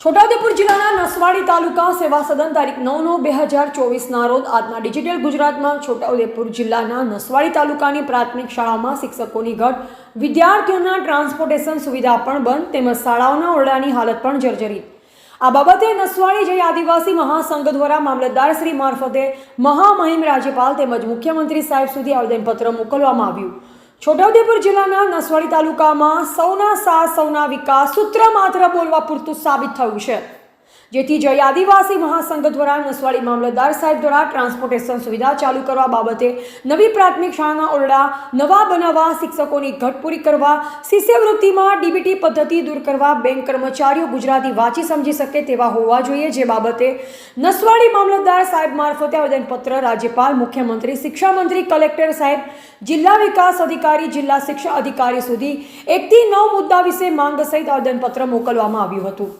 છોટાઉદેપુર જિલ્લાના નસવાડી તાલુકા સેવા સદન તારીખ નવ નવ બે હજાર ચોવીસના રોજ આજના ડિજિટલ ગુજરાતમાં છોટાઉદેપુર જિલ્લાના નસવાડી તાલુકાની પ્રાથમિક શાળાઓમાં શિક્ષકોની ઘટ, વિદ્યાર્થીઓના ટ્રાન્સપોર્ટેશન સુવિધા પણ બંધ, તેમજ શાળાઓના ઓરડાની હાલત પણ જર્જરિત. આ બાબતે નસવાડી જય આદિવાસી મહાસંઘ દ્વારા મામલતદાર શ્રી મારફતે મહામહિમ રાજ્યપાલ તેમજ મુખ્યમંત્રી સાહેબ સુધી આવેદનપત્ર મોકલવામાં આવ્યું. છોટાઉદેપુર જિલ્લાના નસવાડી તાલુકામાં સૌના સાથ, સૌના વિકાસ સૂત્ર માત્ર બોલવા પૂરતું સાબિત થયું છે. જેથી જય આદિવાસી મહાસંઘ દ્વારા નસવાડી મામલતદાર સાહેબ દ્વારા ટ્રાન્સપોર્ટેશન સુવિધા ચાલુ કરવા બાબતે નવી પ્રાથમિક શાળાના ઓરડા, નવા બનાવવા, શિક્ષકોની ઘટ પૂરી કરવા, શિષ્યવૃત્તિમાં ડીબીટી પદ્ધતિ દૂર કરવા બેંક કર્મચારીઓ ગુજરાતી વાંચી સમજી શકે તેવા હોવા જોઈએ. જે બાબતે નસવાડી મામલતદાર સાહેબ મારફતે આવેદનપત્ર રાજ્યપાલ, મુખ્યમંત્રી શિક્ષા મંત્રી કલેક્ટર સાહેબ, જિલ્લા વિકાસ અધિકારી, જિલ્લા શિક્ષણ અધિકારી સુધી એકથી નવ મુદ્દા વિશે માંગ સહિત આવેદનપત્ર મોકલવામાં આવ્યું હતું.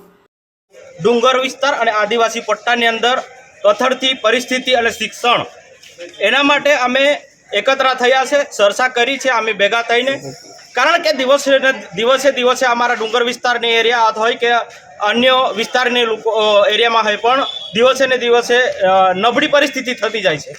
ડુંગર વિસ્તાર અને આદિવાસી પટ્ટાની અંદર કથળતી પરિસ્થિતિ અને શિક્ષણ. એના માટે અમે એકત્ર થયા છે, ચર્ચા કરી છે, અમે ભેગા થઈને. કારણ કે દિવસે દિવસે દિવસે અમારા ડુંગર વિસ્તારની એરિયા હોય કે અન્ય વિસ્તારની લોકો એરિયામાં હોય પણ દિવસે ને દિવસે નબળી પરિસ્થિતિ થતી જાય છે.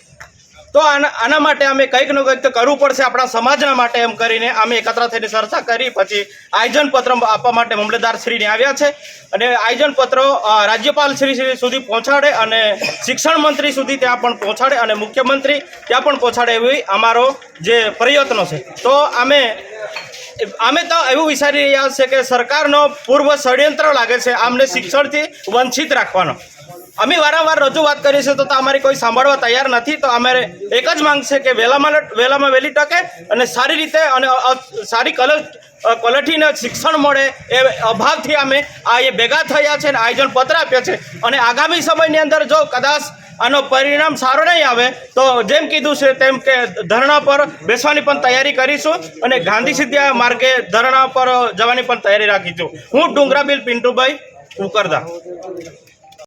તો આના માટે અમે કંઈક ને કંઈક તો કરવું પડશે આપણા સમાજના માટે એમ કરીને અમે એકત્ર થઈને ચર્ચા કરી. પછી આયોજન પત્ર આપવા માટે મામલતદાર શ્રીને આવ્યા છે અને આયોજન પત્રો રાજ્યપાલ શ્રી સુધી પહોંચાડે અને શિક્ષણ મંત્રી સુધી ત્યાં પણ પહોંચાડે અને મુખ્યમંત્રી ત્યાં પણ પહોંચાડે એવી અમારો જે પ્રયત્નો છે. તો અમે અમે તો એવું વિચારી રહ્યા છે કે સરકારનો પૂર્વ ષડયંત્ર લાગે છે, આમને શિક્ષણથી વંચિત રાખવાનો. અમે વારંવાર રજૂઆત કરી છે તો અમારી કોઈ સાંભળવા તૈયાર નથી, તો અમારે એક જ માંગ છે કે વહેલામાં વહેલામાં વહેલી ટકે અને સારી રીતે અને સારી કલ ક્વોલિટીને શિક્ષણ મળે એ અભાવથી અમે આ એ ભેગા થયા છે અને આયોજન પત્ર આપ્યા છે. અને આગામી સમયની અંદર જો કદાચ આનો પરિણામ સારો નહીં આવે, તો જેમ કીધું છે તેમ કે ધરણા પર બેસવાની પણ તૈયારી કરીશું અને ગાંધી સિદ્ધિયા માર્ગે ધરણા પર જવાની પણ તૈયારી રાખીશું. હું ડુંગરાબીલ પિન્ટુભાઈ ઉકરદા.